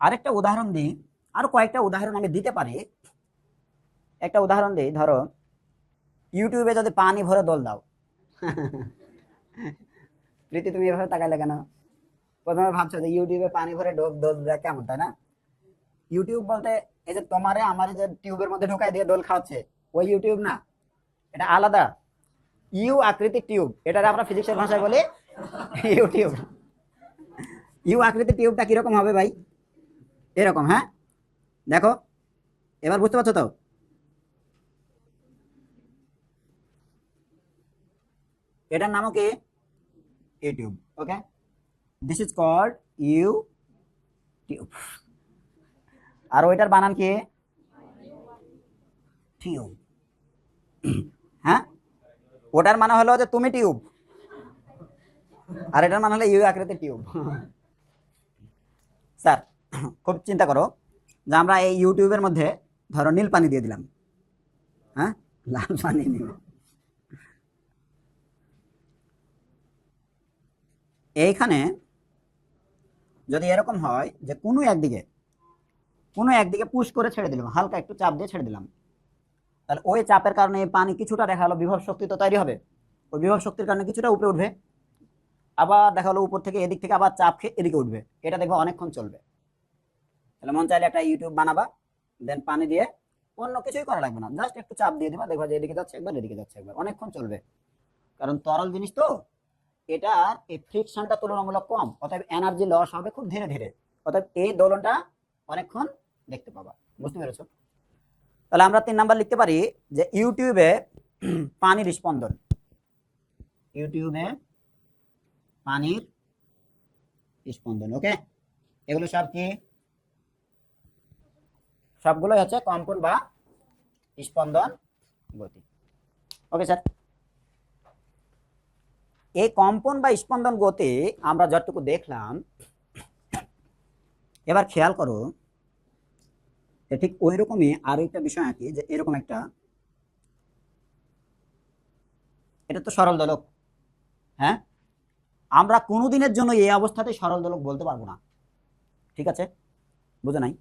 আরেকটা উদাহরণ দিই। আরও কয়েকটা উদাহরণ আমি দিতে পারি। একটা উদাহরণ দিই, ধরো, ইউটিউবে যদি পানি ভরে দোল দাও। প্রীতি, তুমি এভাবে তাকাইলে কেন? প্রথমে ভাবছ যে ইউটিউবে পানি ভরে ডোল দোল দেওয়া কেমন, তাই না? ইউটিউব বলতে এই যে তোমারে আমার যে টিউবের মধ্যে ঢোকাই দিয়ে দোল খাওয়াচ্ছে, ওই ইউটিউব না। এটা আলাদা। ইউ আকৃতির টিউব এটা আমরা ফিজিক্সের ভাষায় বলি ইউটিউব। ইউ আকৃতির টিউবটা কীরকম হবে ভাই? এরকম হ্যাঁ? দেখো, এবার বুঝতে পারছ তো? এটার নামও কি? YouTube, okay? This is called YouTube আর ওইটার বানান কি? টিউব। হ্যাঁ? ওটার মানে হলো যে তুমি টিউব। আর এটার মানে হলো ইউ আকৃতির টিউব। স্যার খুব চিন্তা করো যে আমরা এই ইউটিউবের মধ্যে ধরো নীল পানি দিয়ে দিলাম। হ্যাঁ? লাল পানি নীল এইখানে যদি এরকম হয় যে কোনো একদিকে কোনো একদিকে পুশ করে ছেড়ে দিলাম, হালকা একটু চাপ দিয়ে ছেড়ে দিলাম, তাহলে ওই চাপের কারণে পানি কিছুটা দেখা গেলো বিভব শক্তি তো তৈরি হবে। ওই বিভব শক্তির কারণে কিছুটা উপরে উঠবে। আবার দেখা গেলো উপর থেকে এদিক থেকে আবার চাপ খেয়ে এদিকে উঠবে। এটা দেখব অনেকক্ষণ চলবে। তাহলে মন চাইলে একটা ইউটিউব বানাবা দেন পানি দিয়ে অন্য কিছুই করা লাগবে না। জাস্ট একটু চাপ দিয়ে দিবা, দেখবা যে এদিকে যাচ্ছে একবার, এদিকে যাচ্ছে একবার। অনেকক্ষণ চলবে। কারণ তরল জিনিস তো এটার এই ফ্রিকশনটা তুলনামূলক কম, অতএব এনার্জি লস হবে খুব ধীরে ধীরে। অতএব এই দোলনটা অনেকক্ষণ দেখতে পাবা। বুঝতে পেরেছ? তাহলে আমরা তিন নাম্বার লিখতে পারি যে ইউটিউবে পানির স্পন্দন। ইউটিউবে পানির স্পন্দন ওকে এগুলো সব কি? সবগুলোই হচ্ছে কম্পন বা স্পন্দন গতি। ওকে স্যার এই কম্পন বা স্পন্দন গতি আমরা যতটুকু দেখলাম, এবার খেয়াল করো ঠিক ওই রকমই আরও একটা বিষয় আঁকি যে এরকম একটা, এটা তো সরল দোলক হ্যাঁ? আমরা কোনোদিনের জন্য এই অবস্থাতে সরল দোলক বলতে পারব না। ঠিক আছে? বুঝো নাই?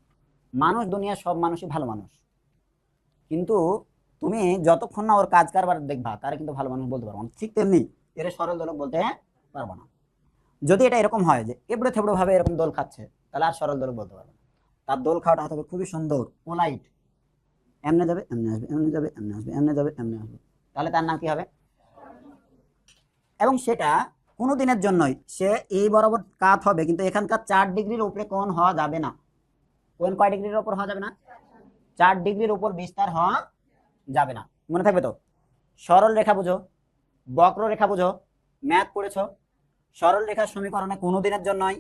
মানুষ দুনিয়ার সব মানুষই ভালো মানুষ। কিন্তু তুমি যতক্ষণ না ওর কাজ কারবার দেখবা, তারা কিন্তু ভালো মানুষ বলতে পারব না। ঠিক তেমনি এর সরল দোলক বলতে পারব না। যদি এটা এরকম হয় যে এবড়ে থেবড়ে ভাবে এরকম দোল খাচ্ছে, তাহলে আর সরল দোলক বলতে পারব না। তার দোল খাওয়াটা হতে হবে খুবই সুন্দর পোলাইট এমনে যাবে, এমনি আসবে, এমনি যাবে, এমনি আসবে, এমনি যাবে, এমনি আসবে। তাহলে তার নাম কি হবে? এবং সেটা কোনো দিনের জন্যই, সে এই বরাবর কাত হবে, কিন্তু এখানকার চার ডিগ্রির উপরে কোন হওয়া যাবে না। কোন কয় ডিগ্রির উপর হওয়া যাবে না? চার ডিগ্রির উপর বিস্তার হওয়া যাবে না। মনে থাকবে তো? সরল রেখা বুঝো, বক্র রেখা বুঝো, ম্যাথ পড়েছো। সরল রেখার সমীকরণে কোনো দিনের জন্যই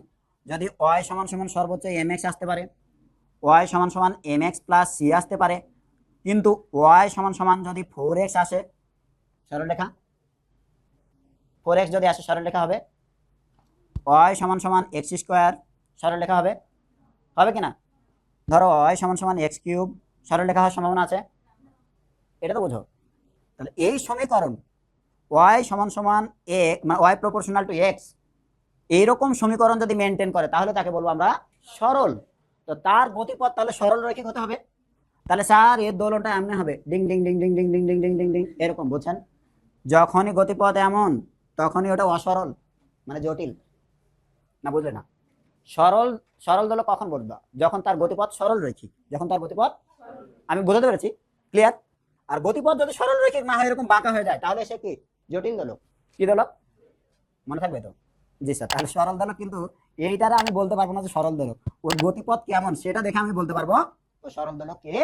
যদি ওয়াই সমান সমান সর্বোচ্চ এম আসতে পারে ওয়াই সমান সমান এম এক্স প্লাস সি আসতে পারে, কিন্তু ওয়াই সমান সমান যদি ফোর এক্স আসে সরলরেখা ফোর এক্স যদি আসে সরলরেখা হবে। ওয়াই সমান সমান এক্স স্কোয়ার সরলরেখা হবে। হবে কি না? ধরো ওয়াই সমান সমান এক্স কিউব সরলরেখা হওয়ার সম্ভাবনা আছে এটা তো বোঝো তাহলে এই সমীকরণ ওয়াই সমান সমান এ মানে ওয়াই প্রপোর্শনাল টু এক্স এইরকম সমীকরণ যদি মেনটেন করে তাহলে তাকে বলব আমরা সরল তো তার গতিপথ তাহলে সরল রৈখিক হতে হবে তাহলে স্যার এর দোলনটা এমনি হবে ding ding ding ding ding ding ding ding ding ding এরকম বুঝছেন যখনই গতিপথ এমন তখনই ওটা অসরল মানে জটিল না বুঝলে না সরল সরল দল কখন বলব? যখন তার গতিপথ সরল রৈখিক। যখন তার গতিপথ, আমি বোঝাতে পেরেছি? ক্লিয়ার আর গতিপথ যদি সরল রৈখিক না হয়, এরকম বাঁকা হয়ে যায়, তাহলে সে কি? জটিল দোলক কি দোলক মনে থাকবে তো? জি স্যার তাহলে সরল দোলক কিন্তু এইটারে আমি বলতে পারব না যে সরল দোলক ওর গতিপথ কেমন? সেটা দেখে আমি বলতে পারব। ও সরল দোলক কে